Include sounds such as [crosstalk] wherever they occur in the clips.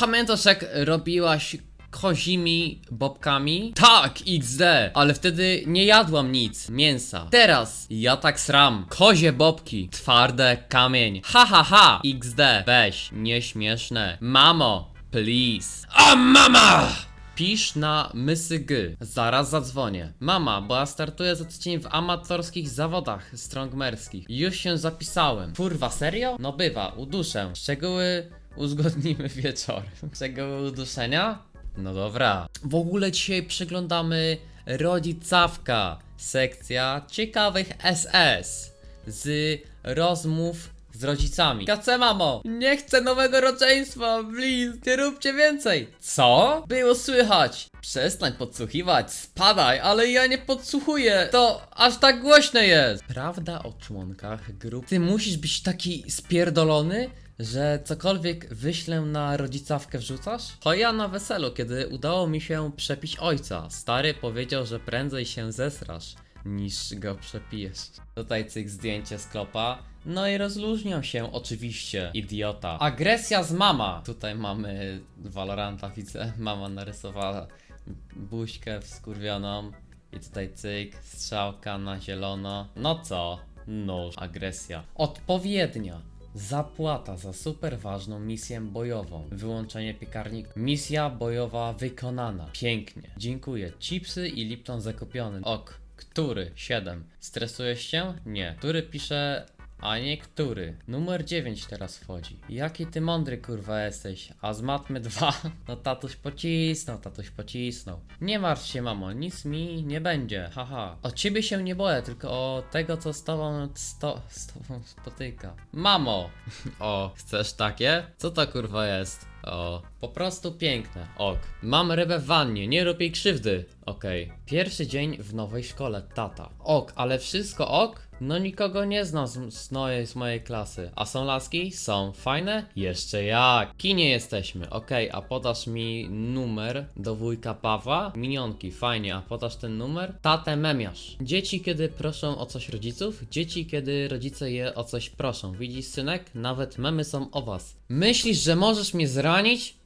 Pamiętasz jak robiłaś kozimi bobkami? Tak, XD, ale wtedy nie jadłam nic, mięsa. Teraz ja tak sram. Kozie bobki, twarde kamień. Ha ha ha, XD, weź, nieśmieszne. Mamo, please. A mama! Pisz na mysyg. Zaraz zadzwonię. Mama, bo ja startuję za tydzień w amatorskich zawodach strongmerskich. Już się zapisałem. Kurwa, serio? No bywa, uduszę. Szczegóły uzgodnimy wieczorem. Szczegóły uduszenia? No dobra. W ogóle dzisiaj przeglądamy rodzicawka. Sekcja ciekawych SS. Z rozmów z rodzicami. Kace mamo, nie chcę nowego rodzeństwa, please, nie róbcie więcej. Co? Było słychać. Przestań podsłuchiwać, spadaj, ale ja nie podsłuchuję. To aż tak głośne jest. Prawda o członkach grup. Ty musisz być taki spierdolony, że cokolwiek wyślę na rodzicawkę wrzucasz? To ja na weselu, kiedy udało mi się przepić ojca. Stary powiedział, że prędzej się zesrasz niż go przepijesz. Tutaj cyk zdjęcie z klopa. No i rozluźniał się oczywiście, idiota. Agresja z mama. Tutaj mamy Valoranta, widzę. Mama narysowała buźkę wskurwioną. I tutaj cyk, strzałka na zielono. No co? Nóż, agresja. Odpowiednia. Zapłata za super ważną misję bojową. Wyłączenie piekarnika. Misja bojowa wykonana. Pięknie. Dziękuję. Chipsy i Lipton zakupiony. Ok. Który? 7. Stresujesz się? Nie. Który pisze a nie który. Numer 9 teraz wchodzi. Jaki ty mądry kurwa jesteś. A z matmy 2? [laughs] No tatuś pocisnął, tatuś pocisnął. Nie martw się mamo, nic mi nie będzie, haha. O ciebie się nie boję, tylko o tego co z tobą sto, z tobą spotyka. Mamo! [laughs] o, chcesz takie? Co to kurwa jest? O, po prostu piękne. Ok. Mam rybę w wannie, nie rób jej krzywdy. Okej. Pierwszy dzień w nowej szkole, tata. Ok, ale wszystko ok? No nikogo nie znam z, z, z mojej klasy. A są laski? Są. Fajne? Jeszcze jak. Kinie jesteśmy. Okej, a podasz mi numer do wujka Pawła? Minionki, fajnie. A podasz ten numer? Tatę memiasz. Dzieci kiedy proszą o coś rodziców? Dzieci kiedy rodzice je o coś proszą. Widzisz synek? Nawet memy są o was. Myślisz, że możesz mnie zranić?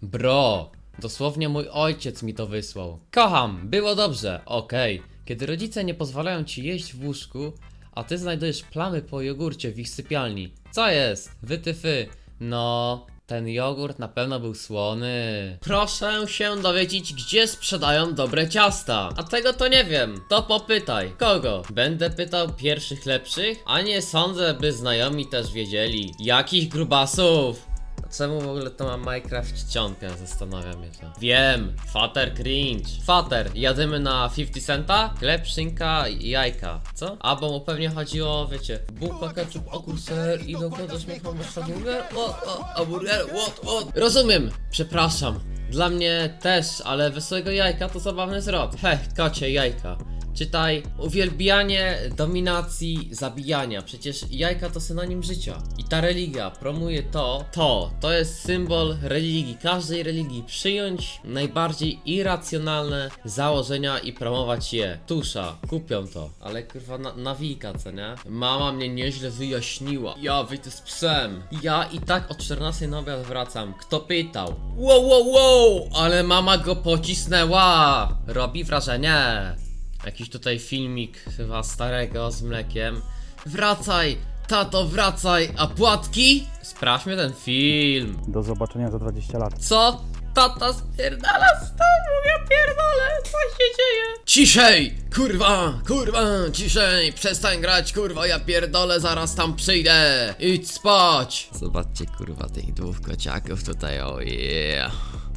Bro. Dosłownie mój ojciec mi to wysłał. Kocham, było dobrze, okej. Kiedy rodzice nie pozwalają ci jeść w łóżku, a ty znajdujesz plamy po jogurcie w ich sypialni. Co jest? Wytyfy. No, ten jogurt na pewno był słony. Proszę się dowiedzieć, gdzie sprzedają dobre ciasta. A tego to nie wiem. To popytaj. Kogo? Będę pytał pierwszych lepszych? A nie sądzę, by znajomi też wiedzieli. Jakich grubasów? Czemu w ogóle to ma Minecraft czcionkę? Zastanawiam się to. Wiem, fater cringe. Fater, jadymy na 50 centa? Chleb, szynka i jajka. Co? A bo mu pewnie chodziło, wiecie, bułka, ketchup, ser i dokładasz mi masz hamburger? O, o, hamburger, what, what? Rozumiem, przepraszam. Dla mnie też, ale wesołego jajka to zabawny zwrot. Heh, kocie, jajka. Czytaj, uwielbianie dominacji zabijania. Przecież jajka to synonim życia. I ta religia promuje to, to, to jest symbol religii, każdej religii. Przyjąć najbardziej irracjonalne założenia i promować je. Tusza, kupią to. Ale kurwa, na, co nie? Mama mnie nieźle wyjaśniła. Ja wyjdę z psem. Ja i tak o 14 na obiad wracam. Kto pytał? Wow, wow, wow! Ale mama go pocisnęła! Robi wrażenie. Jakiś tutaj filmik chyba starego z mlekiem. Wracaj! Tato, wracaj! A płatki? Sprawdźmy ten film. Do zobaczenia za 20 lat. Co? Tata spierdala z tobą, ja pierdolę, co się dzieje? Ciszej! Kurwa, kurwa, ciszej! Przestań grać, kurwa, ja pierdolę, zaraz tam przyjdę! Idź spać! Zobaczcie, kurwa, tych dwóch kociaków tutaj, o yeah!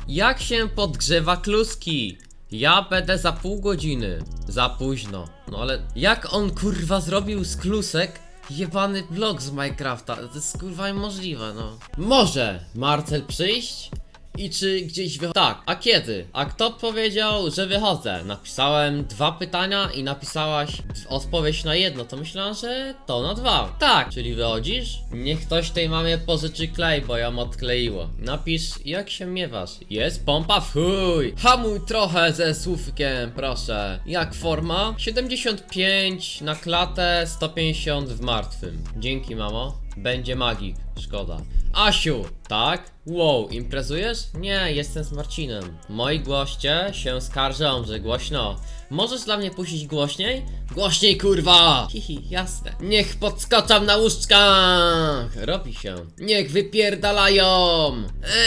Jak się podgrzewa kluski? Ja będę za pół godziny. Za późno. No ale jak on kurwa zrobił z klusek jebany blok z Minecrafta? To jest kurwa niemożliwe, no. Może Marcel przyjść? I czy gdzieś wychodzę? Tak, a kiedy? A kto powiedział, że wychodzę? Napisałem dwa pytania i napisałaś odpowiedź na jedno, to myślałam, że to na dwa. Tak, czyli wychodzisz? Niech ktoś tej mamie pożyczy klej, bo ją odkleiło. Napisz, jak się miewasz? Jest pompa w chuj! Hamuj trochę ze słówkiem, proszę. Jak forma? 75 na klatę, 150 w martwym. Dzięki, mamo. Będzie magik. Szkoda. Asiu, tak? Wow, imprezujesz? Nie, jestem z Marcinem. Moi goście się skarżą, że głośno. Możesz dla mnie puścić głośniej? Głośniej, kurwa! Hihi, jasne. Niech podskoczam na łóżkach! Robi się. Niech wypierdalają!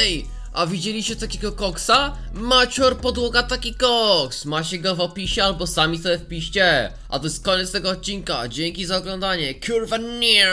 Ej! A widzieliście takiego koksa? Macior podłoga taki koks! Macie go w opisie albo sami sobie wpiście. A to jest koniec tego odcinka. Dzięki za oglądanie. Kurwa nie!